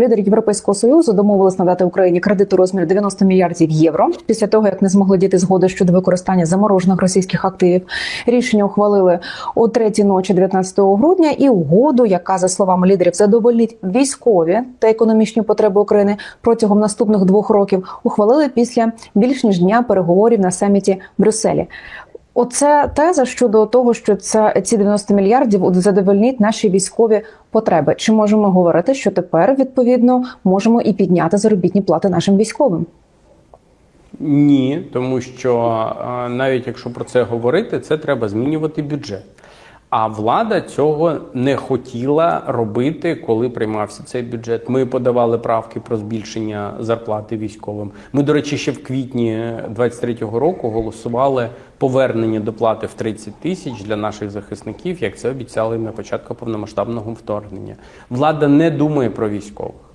Лідери Європейського союзу домовились надати Україні кредит у розмірі 90 мільярдів євро після того, як не змогли дійти згоди щодо використання заморожених російських активів. Рішення ухвалили о третій ночі 19 грудня, і угоду, яка за словами лідерів задовольнить військові та економічні потреби України протягом наступних двох років, ухвалили після більш ніж дня переговорів на саміті в Брюсселі. Оце теза щодо того, що це ці 90 мільярдів задовольнять наші військові потреби. Чи можемо говорити, що тепер відповідно можемо і підняти заробітні плати нашим військовим? Ні, тому що навіть якщо про це говорити, це треба змінювати бюджет. А влада цього не хотіла робити, коли приймався цей бюджет. Ми подавали правки про збільшення зарплати військовим. Ми, до речі, ще в квітні 23-го року голосували повернення доплати в 30 тисяч для наших захисників, як це обіцяли на початку повномасштабного вторгнення. Влада не думає про військових.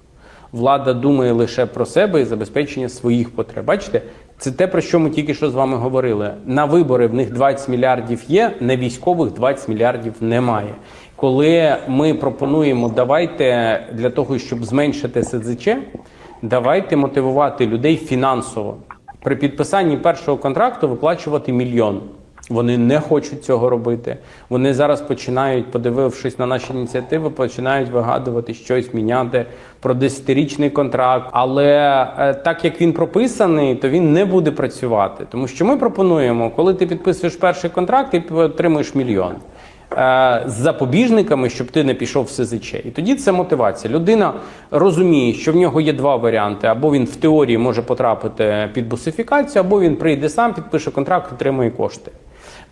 Влада думає лише про себе і забезпечення своїх потреб. Бачите, це те, про що ми тільки що з вами говорили. На вибори в них 20 мільярдів є, на військових 20 мільярдів немає. Коли ми пропонуємо, давайте для того, щоб зменшити СЗЧ, давайте мотивувати людей фінансово. При підписанні першого контракту виплачувати мільйон. Вони не хочуть цього робити. Вони зараз починають, подивившись на наші ініціативи, починають вигадувати щось, міняти про 10-річний контракт. Але е, так як він прописаний, то він не буде працювати. Тому що ми пропонуємо, коли ти підписуєш перший контракт, ти отримуєш мільйон. Е, З запобіжниками, щоб ти не пішов в СЗЧ. І тоді це мотивація. Людина розуміє, що в нього є два варіанти: або він в теорії може потрапити під бусифікацію, або він прийде сам, підпише контракт, отримує кошти.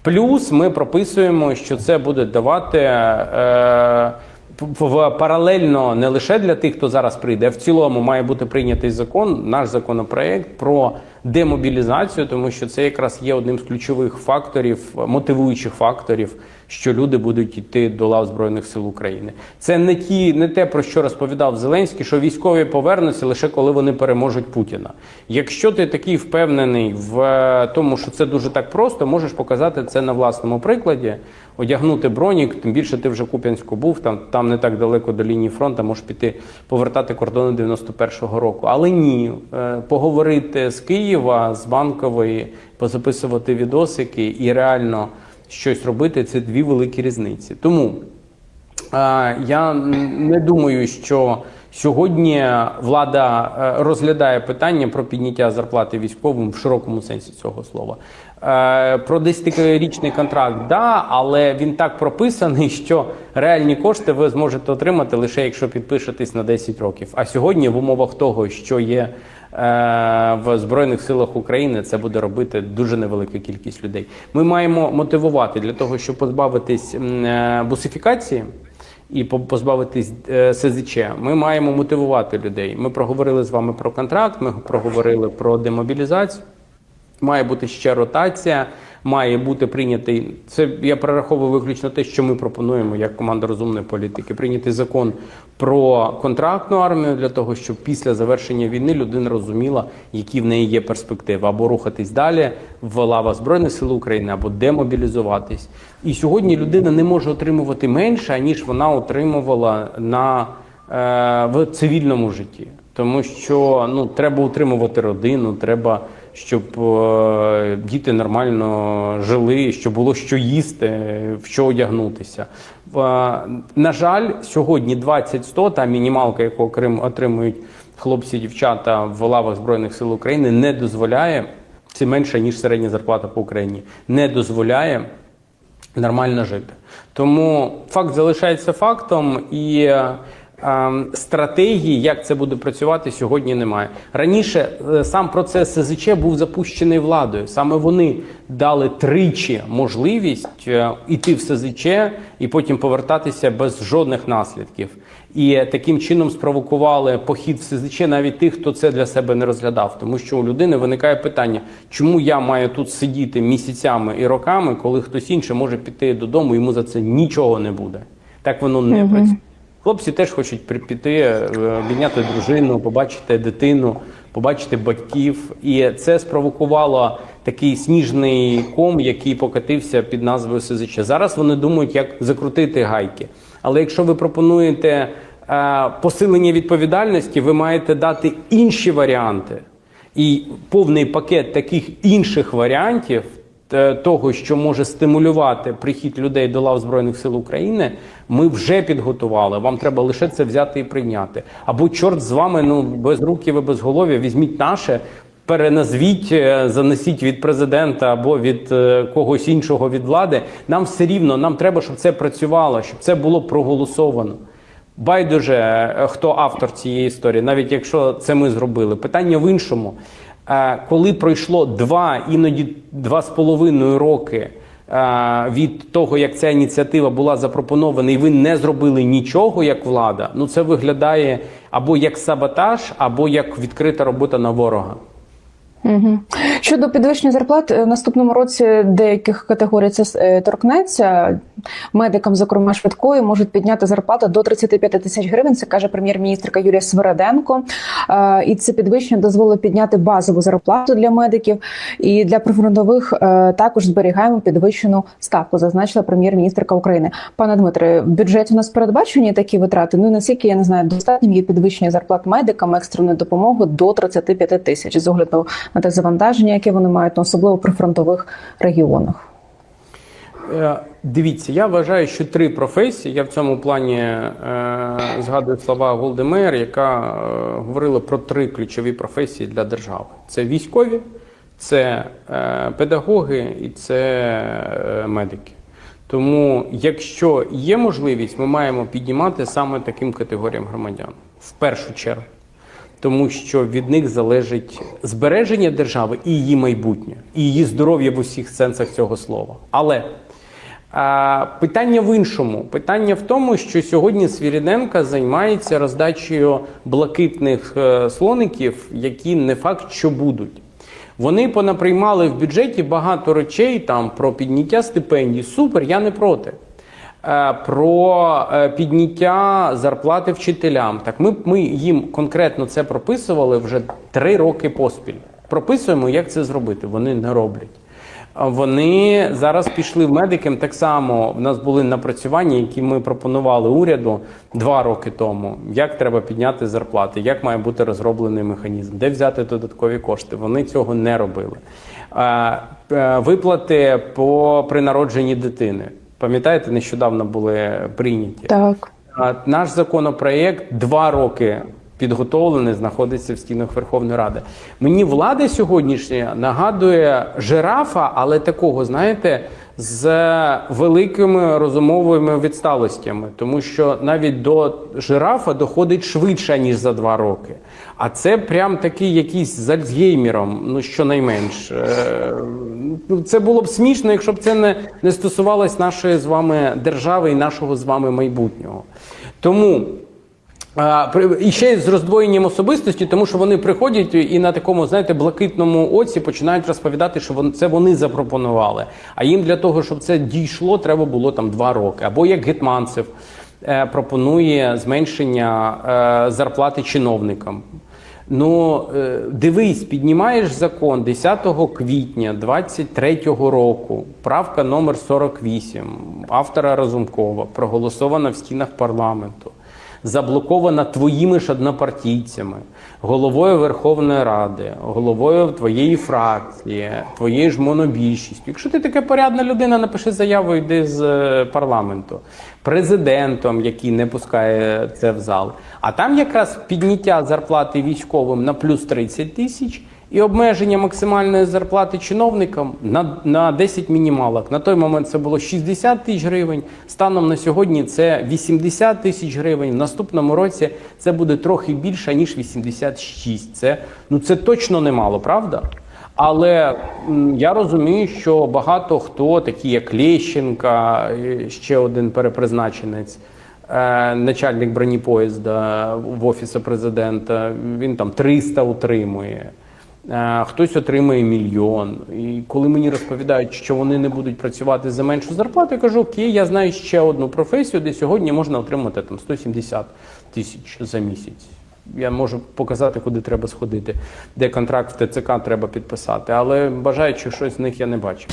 Плюс ми прописуємо, що це буде давати е, в паралельно не лише для тих, хто зараз прийде, а в цілому має бути прийнятий закон, наш законопроект про демобілізацію, тому що це якраз є одним з ключових факторів, мотивуючих факторів, що люди будуть йти до лав збройних сил України. Це не ті, не те про що розповідав Зеленський, що військові повернуться лише коли вони переможуть Путіна. Якщо ти такий впевнений в е, тому, що це дуже так просто, можеш показати це на власному прикладі, одягнути бронік. Тим більше ти вже Куп'янську був, там там не так далеко до лінії фронту, можеш піти повертати кордони 91-го року. Але ні, е, поговорити з Києва, з банкової, позаписувати відосики і реально щось робити це дві великі різниці. Тому е, я не думаю, що сьогодні влада е, розглядає питання про підняття зарплати військовим в широкому сенсі цього слова. Е, Про 10-річний контракт, да, але він так прописаний, що реальні кошти ви зможете отримати лише якщо підпишетесь на 10 років. А сьогодні в умовах того, що є в Збройних силах України, це буде робити дуже невелика кількість людей. Ми маємо мотивувати для того, щоб позбавитись е, бусифікації і позбавитись е, СЗЧ. Ми маємо мотивувати людей. Ми проговорили з вами про контракт, ми проговорили про демобілізацію. Має бути ще ротація, має бути прийнятий. Це я перераховую виключно те, що ми пропонуємо як команда розумної політики. Прийняти закон про контрактну армію для того, щоб після завершення війни людина розуміла, які в неї є перспективи, або рухатись далі в лава збройних сил України, або демобілізуватись. І сьогодні людина не може отримувати менше, ніж вона отримувала на е, в цивільному житті, тому що ну треба утримувати родину, треба щоб е, діти нормально жили, щоб було що їсти, в що одягнутися. Е, на жаль, сьогодні 20-100, та мінімалка, яку отримують хлопці дівчата в лавах Збройних сил України, не дозволяє, це менше, ніж середня зарплата по Україні, не дозволяє нормально жити. Тому факт залишається фактом і. Ем, Стратегії, як це буде працювати, сьогодні немає. Раніше е, сам процес СЗЧ був запущений владою. Саме вони дали тричі можливість е, іти в СЗЧ і потім повертатися без жодних наслідків. І таким чином спровокували похід в СЗЧ навіть тих, хто це для себе не розглядав. Тому що у людини виникає питання, чому я маю тут сидіти місяцями і роками, коли хтось інший може піти додому, йому за це нічого не буде. Так воно не працює. Хлопці теж хочуть піти, е, обійняти дружину, побачити дитину, побачити батьків. І це спровокувало такий сніжний ком, який покатився під назвою СЗЧ. Зараз вони думають, як закрутити гайки. Але якщо ви пропонуєте е, посилення відповідальності, ви маєте дати інші варіанти. І повний пакет таких інших варіантів того, що може стимулювати прихід людей до лав Збройних сил України, ми вже підготували. Вам треба лише це взяти і прийняти. Або чорт з вами, ну без руки ви без голові, візьміть наше. Переназвіть, е, занесіть від президента або від е, когось іншого від влади. Нам все рівно, нам треба, щоб це працювало, щоб це було проголосовано. Байдуже, е, хто автор цієї історії, навіть якщо це ми зробили. Питання в іншому. Е, Коли пройшло два, іноді два з половиною роки е, від того, як ця ініціатива була запропонована, і ви не зробили нічого як влада, ну це виглядає або як саботаж, або як відкрита робота на ворога. Угу. Щодо підвищення зарплат, е, в наступному році деяких категорій це е, торкнеться. Медикам, зокрема швидкої, можуть підняти зарплату до 35 тисяч гривень. Це каже прем'єр-міністрка Юлія Свереденко. Е, І це підвищення дозволить підняти базову зарплату для медиків. І для прифронтових також зберігаємо підвищену ставку, зазначила прем'єр-міністрка України. Пане Дмитре, в бюджеті у нас передбачені такі витрати. Ну наскільки я не знаю, достатнім є підвищення зарплат медикам екстреної допомоги до 35 тисяч з огляду на те завантаження, яке вони мають, ну, особливо при фронтових регіонах. Е, Дивіться, я вважаю, що три професії. Я в цьому плані е, згадую слова Голдемейр, яка е, говорила про три ключові професії для держави: це військові, це педагоги і це медики. Тому, якщо є можливість, ми маємо піднімати саме таким категоріям громадян в першу чергу. Тому що від них залежить збереження держави і її майбутнє, і її здоров'я в усіх сенсах цього слова. Але а, питання в іншому. Питання в тому, що сьогодні Свіріденка займається роздачею блакитних е, слоників, які не факт, що будуть. Вони понаприймали в бюджеті багато речей там про підняття стипендій. Супер, я не проти. Е, Про е, підняття зарплати вчителям. Так ми, ми їм конкретно це прописували вже три роки поспіль. Прописуємо, як це зробити. Вони не роблять. Вони зараз пішли в медикам. Так само в нас були напрацювання, які ми пропонували уряду два роки тому. Як треба підняти зарплати, як має бути розроблений механізм, де взяти додаткові кошти. Вони цього не робили. Е, Виплати по при народженні дитини. Пам'ятаєте, нещодавно були прийняті. Так. Наш законопроєкт два роки підготовлений, знаходиться в стінах Верховної Ради. Мені влада сьогоднішня нагадує жирафа, але такого, знаєте, з великими розумовими відсталостями, тому що навіть до жирафа доходить швидше ніж за два роки. А це прям такий якийсь з Альцгеймером, ну щонайменш. Е, ну, Це було б смішно, якщо б це не, не стосувалось нашої з вами держави і нашого з вами майбутнього. Тому. І ще з роздвоєнням особистості, тому що вони приходять і на такому, знаєте, блакитному оці починають розповідати, що це вони запропонували. А їм для того, щоб це дійшло, треба було там два роки. Або як Гетманцев е, пропонує зменшення е, зарплати чиновникам. Ну, е, дивись, піднімаєш закон 10 квітня 23 року, правка номер 48 автора Разумкова, проголосована в стінах парламенту, заблокована твоїми ж однопартійцями, головою Верховної Ради, головою твоєї фракції, твоєю ж монобільшістю. Якщо ти така порядна людина, напиши заяву, йди з е, парламенту, президентом, який не пускає це в зал. А там якраз підняття зарплати військовим на плюс 30 тисяч. І обмеження максимальної зарплати чиновникам на, на 10 мінімалок. На той момент це було 60 тисяч гривень. Станом на сьогодні це 80 тисяч гривень. В наступному році це буде трохи більше ніж 86. Це ну це точно немало, правда? Але я розумію, що багато хто, такі як Лещенка, е, ще один перепризначенець. е, Начальник бронепоїзда в офісі президента, він там 300 утримує. Е, Хтось отримає мільйон. І коли мені розповідають, що вони не будуть працювати за меншу зарплату, я кажу, окей, я знаю ще одну професію, де сьогодні можна отримати там 170 тисяч за місяць. Я можу показати, куди треба сходити, де контракт в ТЦК треба підписати, але бажаючих щось з них я не бачу.